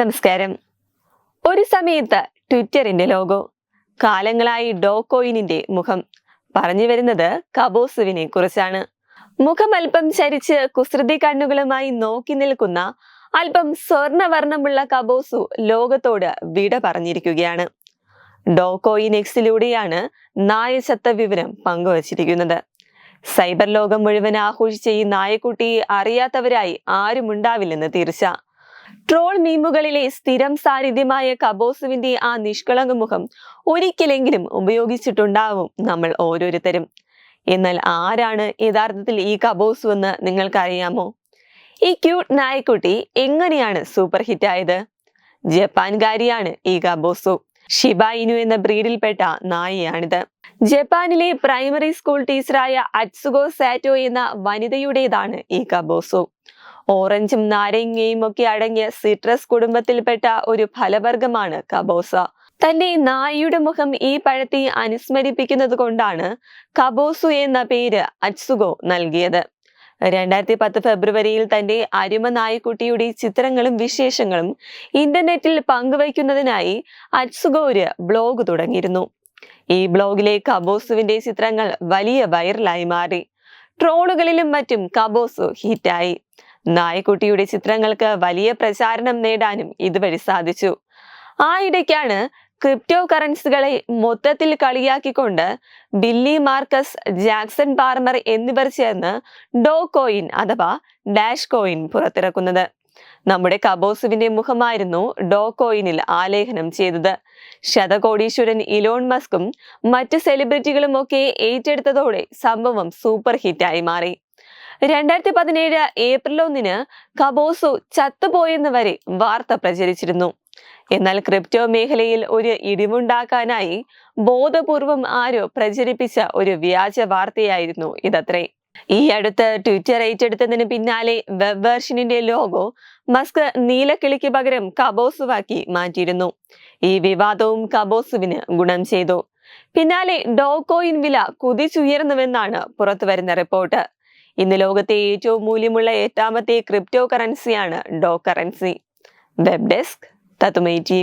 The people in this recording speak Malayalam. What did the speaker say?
നമസ്കാരം. ഒരു സമയത്ത് ട്വിറ്ററിന്റെ ലോഗോ കാലങ്ങളായി ഡോകോയിനിന്റെ മുഖം പറഞ്ഞു വരുന്നത് കബോസുവിനെ കുറിച്ചാണ്. മുഖം അല്പം ചരിച്ച് കുസൃതി കണ്ണുകളുമായി നോക്കി നിൽക്കുന്ന അല്പം സ്വർണവർണമുള്ള കബോസു ലോകത്തോട് വിട പറഞ്ഞിരിക്കുകയാണ്. ഡോകോയിൻ എക്സിലൂടെയാണ് നായശത്ത വിവരം പങ്കുവച്ചിരിക്കുന്നത്. സൈബർ ലോകം മുഴുവൻ ആഘോഷിച്ച ഈ നായക്കുട്ടിയെ അറിയാത്തവരായി ആരുമുണ്ടാവില്ലെന്ന് തീർച്ച. ട്രോൾ മീമുകളിലെ സ്ഥിരം സാന്നിധ്യമായ കബോസുവിന്റെ ആ നിഷ്കളങ്ക മുഖം ഒരിക്കലെങ്കിലും ഉപയോഗിച്ചിട്ടുണ്ടാവും നമ്മൾ ഓരോരുത്തരും. എന്നാൽ ആരാണ് യഥാർത്ഥത്തിൽ ഈ കബോസു എന്ന് നിങ്ങൾക്കറിയാമോ? ഈ ക്യൂട്ട് നായക്കുട്ടി എങ്ങനെയാണ് സൂപ്പർ ഹിറ്റ് ആയത് ജപ്പാൻകാരിയാണ് ഈ കബോസു. ഷിബായിനു എന്ന ബ്രീഡിൽപ്പെട്ട നായയാണിത്. ജപ്പാനിലെ പ്രൈമറി സ്കൂൾ ടീച്ചറായ അറ്റ്സുഗോ സാറ്റോ എന്ന വനിതയുടേതാണ് ഈ കബോസു. ഓറഞ്ചും നാരങ്ങയും ഒക്കെ അടങ്ങിയ സിട്രസ് കുടുംബത്തിൽപ്പെട്ട ഒരു ഫലവർഗമാണ് കബോസ. തന്റെ നായയുടെ മുഖം ഈ പഴത്തെ അനുസ്മരിപ്പിക്കുന്നത് കൊണ്ടാണ് കബോസു എന്ന പേര് അച്സുഗോ നൽകിയത്. രണ്ടായിരത്തി പത്ത് ഫെബ്രുവരിയിൽ തന്റെ അരുമ നായക്കുട്ടിയുടെ ചിത്രങ്ങളും വിശേഷങ്ങളും ഇന്റർനെറ്റിൽ പങ്കുവയ്ക്കുന്നതിനായി അച്സുഗോ ഒരു ബ്ലോഗ് തുടങ്ങിയിരുന്നു. ഈ ബ്ലോഗിലെ കബോസുവിന്റെ ചിത്രങ്ങൾ വലിയ വൈറലായി മാറി. ട്രോളുകളിലും മറ്റും കബോസു ഹിറ്റായി. നായക്കുട്ടിയുടെ ചിത്രങ്ങൾക്ക് വലിയ പ്രചാരണം നേടാനും ഇതുവഴി സാധിച്ചു. ആ ഇടയ്ക്കാണ് ക്രിപ്റ്റോ കറൻസികളെ മൊത്തത്തിൽ കളിയാക്കിക്കൊണ്ട് ബില്ലി മാർക്കസ് ജാക്സൺ പാർമർ എന്നിവർ ചേർന്ന് ഡോ കോയിൻ അഥവാ ഡാഷ് കോയിൻ പുറത്തിറക്കുന്നത്. നമ്മുടെ കബോസുവിന്റെ മുഖമായിരുന്നു ഡോ കോയിനിൽ ആലേഖനം ചെയ്തത്. ശതകോടീശ്വരൻ ഇലോൺ മസ്കും മറ്റ് സെലിബ്രിറ്റികളും ഒക്കെ ഏറ്റെടുത്തതോടെ സംഭവം സൂപ്പർ ഹിറ്റായി മാറി. രണ്ടായിരത്തി പതിനേഴ് ഏപ്രിൽ ഒന്നിന് കബോസു ചത്തുപോയെന്ന് വരെ വാർത്ത പ്രചരിച്ചിരുന്നു. എന്നാൽ ക്രിപ്റ്റോ മേഖലയിൽ ഒരു ഇടിവുണ്ടാക്കാനായി ബോധപൂർവം ആരോ പ്രചരിപ്പിച്ച ഒരു വ്യാജ വാർത്തയായിരുന്നു ഇതത്രേ. ഈ അടുത്ത് ട്വിറ്റർ ഏറ്റെടുത്തതിന് പിന്നാലെ വെബ് വെർഷനിന്റെ ലോഗോ മസ്ക് നീലക്കിളിക്ക് പകരം കബോസുവാക്കി മാറ്റിയിരുന്നു. ഈ വിവാദവും കബോസുവിന് ഗുണം ചെയ്തു. പിന്നാലെ ഡോകോയിൻ വില കുതിച്ചുയർന്നുവെന്നാണ് പുറത്തുവരുന്ന റിപ്പോർട്ട്. ഇന്ന് ലോകത്തെ ഏറ്റവും മൂല്യമുള്ള എട്ടാമത്തെ ക്രിപ്റ്റോ കറൻസിയാണ് ഡോ കറൻസി. വെബ് ഡെസ്ക് തത്തുമൈ ടി